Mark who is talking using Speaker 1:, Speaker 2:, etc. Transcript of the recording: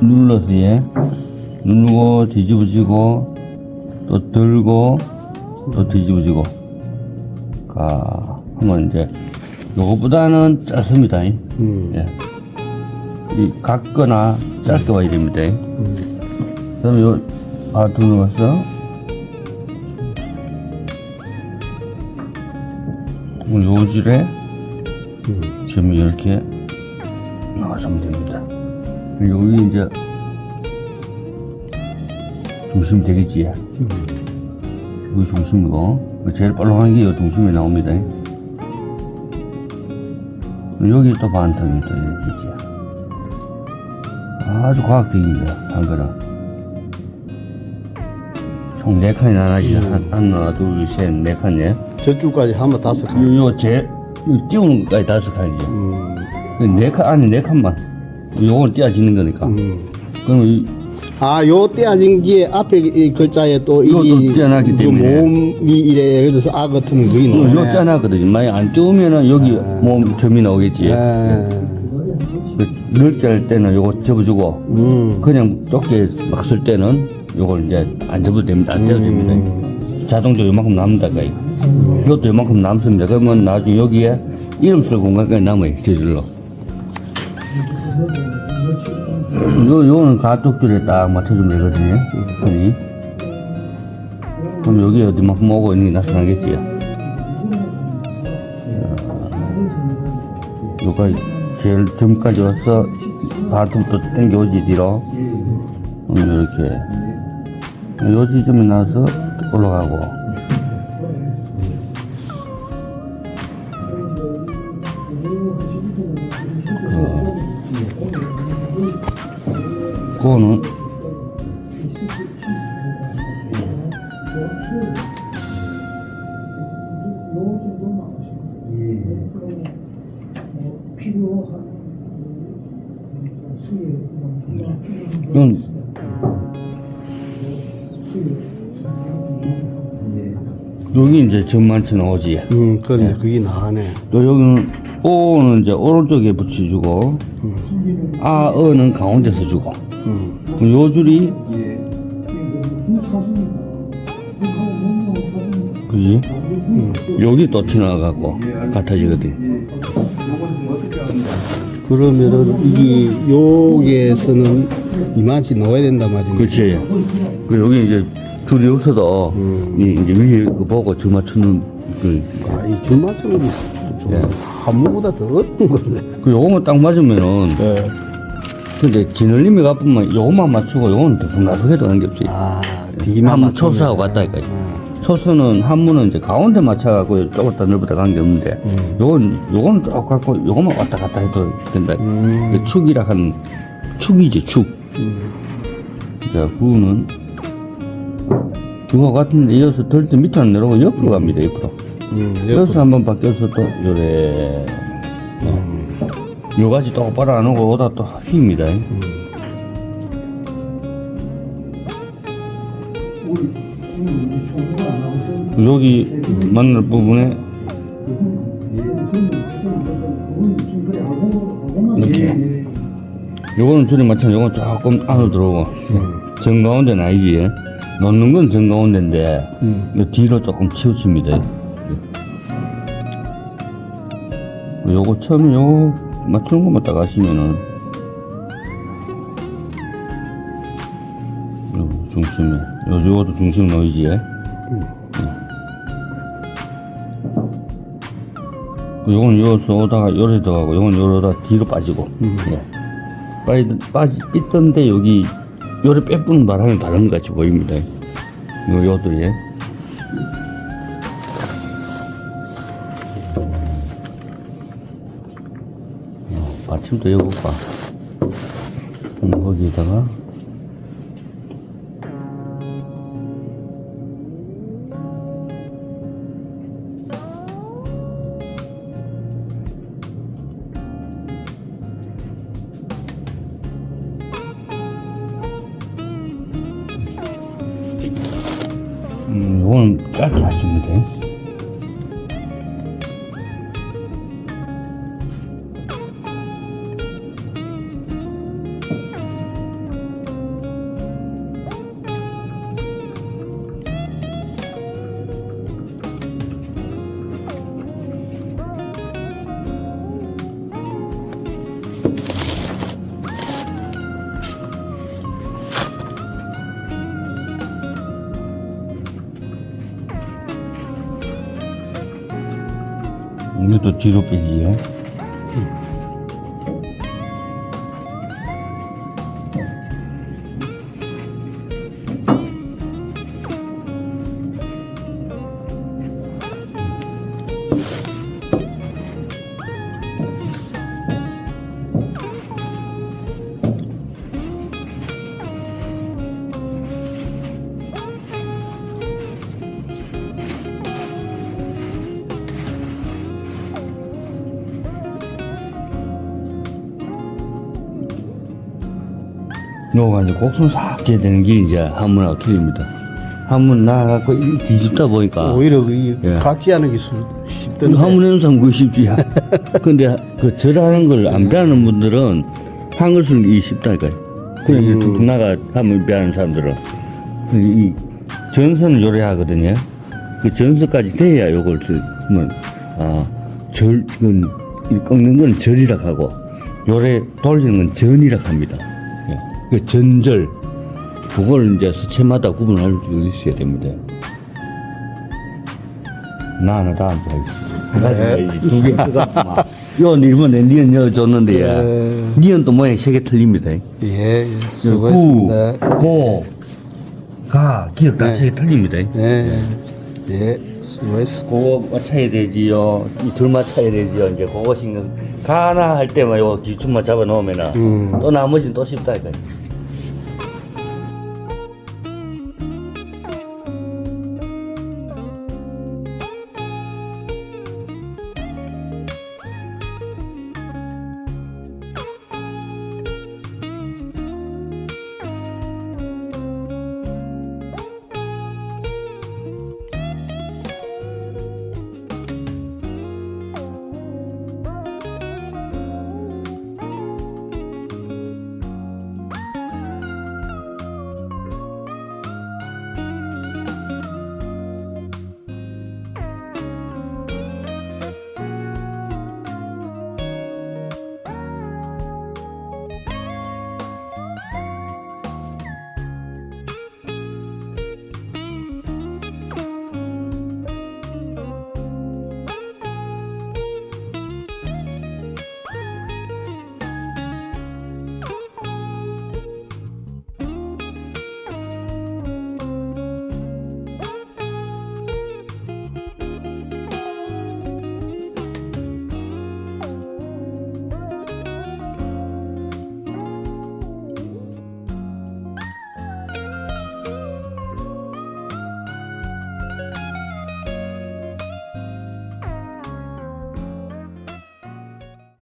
Speaker 1: 눌러서 얘 누르고 뒤집어지고 또 들고 또 뒤집어지고 가 하면 이제 요거보다는 짧습니다.
Speaker 2: 음.
Speaker 1: 예. 이 각거나 짧게 와야 됩니다. 그다음에 요, 아, 들어갔어. 요줄에
Speaker 2: 음.
Speaker 1: 점이 이렇게 나가주면 됩니다. 여기 이제 중심이 되겠지.
Speaker 2: 음.
Speaker 1: 여기 중심이고, 그 제일 빨랑한 게 이 중심에 나옵니다. 여기 또 반통이 또 이렇게지. 아주 과학적입니다. 한거는. 총네 칸이 나가지. 한- 하나, 둘, 셋, 네 칸이에요.
Speaker 2: 저쪽까지 하면 다섯 칸.
Speaker 1: 요, 요, 제, 요 띄우는 것까지 다섯 칸이죠.
Speaker 2: 음.
Speaker 1: 네 칸, 안에 네 칸만. 요걸 띄어지는 거니까.
Speaker 2: 음.
Speaker 1: 그러면 이,
Speaker 2: 아, 요 떼어진 게 앞에 이 글자에 또
Speaker 1: 이것도
Speaker 2: 이
Speaker 1: 떼어놨기
Speaker 2: 그
Speaker 1: 때문에.
Speaker 2: 몸이 이래 예를 들어서 아 같으면 그게
Speaker 1: 요, 요
Speaker 2: 나오네.
Speaker 1: 떼어놨거든요. 만약 안 띄우면은 여기 몸 점이 나오겠지.
Speaker 2: 예.
Speaker 1: 그 넓게 할 때는 요거 접어주고,
Speaker 2: 음.
Speaker 1: 그냥 좁게 막 쓸 때는 요걸 이제 안 접어도 됩니다. 안 떼어도 됩니다. 자동적으로 요만큼 남는다, 가 이것도 요만큼 남습니다. 그러면 나중에 여기에 이름 쓸 공간까지 남아요, 저절로. 요, 요는 가쪽 줄에 딱 맞춰주면 되거든요, 선이. 그럼 여기 어디만큼 오고 있는 게 나타나겠지요. 요가 제일 점까지 와서 바통 또 당겨오지 뒤로 음, 이렇게 요 지점에 나서 올라가고 그, 그거는. 이건 여기 이제 점만치 나오지
Speaker 2: 음, 그러네. 그게 나가네.
Speaker 1: 또 여기는 오는 이제 오른쪽에 붙여주고 아 어는 가운데서 주고
Speaker 2: 음.
Speaker 1: 그럼 요 줄이 그지 여기 또 튀어나가고 같아지거든
Speaker 2: 그러면은 이게 요게서는 이만치 넣어야 된단 말이네.
Speaker 1: 그렇지 그 여기 이제 줄이 없어도 이 이제 위에 그 보고 줄 맞추는 그,
Speaker 2: 아, 이줄 맞추는 게좀
Speaker 1: 예.
Speaker 2: 한무보다 더 어려운 거네.
Speaker 1: 그 요거만 딱 맞으면은
Speaker 2: 예.
Speaker 1: 근데 기늘림이 가쁘면 요것만 맞추고 요거는 들쑥날쑥해도 관계없지
Speaker 2: 아, 뒤만
Speaker 1: 한문
Speaker 2: 맞추면
Speaker 1: 초수하고 같다 이거지 초수는 한문은 이제 가운데 맞춰갖고 좁았다 넓었다 관계없는데 요건 요거는 쭉 갖고 요것만 왔다 갔다 해도 된다
Speaker 2: 음.
Speaker 1: 그 축이라 하는 축이지 축
Speaker 2: 음.
Speaker 1: 자 구는 그거 같은데 이어서 덜 때 밑으로 안 내려오고 옆으로 갑니다 옆으로
Speaker 2: 음.
Speaker 1: 여기서 한번 바뀌어서 또 요래
Speaker 2: 음.
Speaker 1: 요가지 똑바로 안 오고 오다 또 휩니다. 여기 만날 부분에 이렇게. 요거는 줄이 맞춰 요건 조금 안으로 들어오고. 정가운데는 아니지. 놓는 건 정가운데인데
Speaker 2: 음.
Speaker 1: 요 뒤로 조금 치우칩니다. 요거 처음에 요거 맞추는 것만 딱 하시면은. 요 중심에. 요 요것도 중심 예. 그 요건 요서 오다가 요래 들어가고 요건 요러다 뒤로 빠지고. 예. 빠지, 빠지 있던데 여기 요래 빼부는 바람이 다른 것 같이 보입니다. 요 요들이 받침도 여볼까 음, 거기다가 음, 요건 짧게 하시면 돼. 이것도 뒤로 빼지. 예? 요가 이제 곡선 싹 재야 되는 게 이제 한문하고 틀립니다. 한문 나가고 이 뒤집다 보니까
Speaker 2: 오히려 이
Speaker 1: 예.
Speaker 2: 각지 하는 게 수- 쉽던데.
Speaker 1: 한문 해는 사람 그거 쉽지야. 근데 그 절하는 걸 안 배하는 분들은 한글 쓰는 게 쉽다니까요. 그냥 이 툭툭 나가 한문 배하는 사람들은 이 전선을 요래 하거든요. 그 전선까지 돼야 요걸 쓰면 아절 지금 이 꺾는 건 절이라 하고 요래 돌리는 건 전이라 합니다. 예. 그 전절 그걸 이제 수채마다 구분할 수 있어야 됩니다. 나 하나 다음. 두개 뜨겁구만. 요 이번에 니은 여 줬는데
Speaker 2: 네.
Speaker 1: 니은 또 모양이 세개 틀립니다.
Speaker 2: 예, 예. 수고했습니다.
Speaker 1: 구, 고, 가 기억 다 세 개 틀립니다.
Speaker 2: 예, 예, 수고했어.
Speaker 1: 그거 맞춰야 되지요. 이줄 맞춰야 되지요. 이제 그거 신경 가나 할 때만 요 기준만 잡아 놓으면은
Speaker 2: 음.
Speaker 1: 또 나머지는 또 쉽다 이거.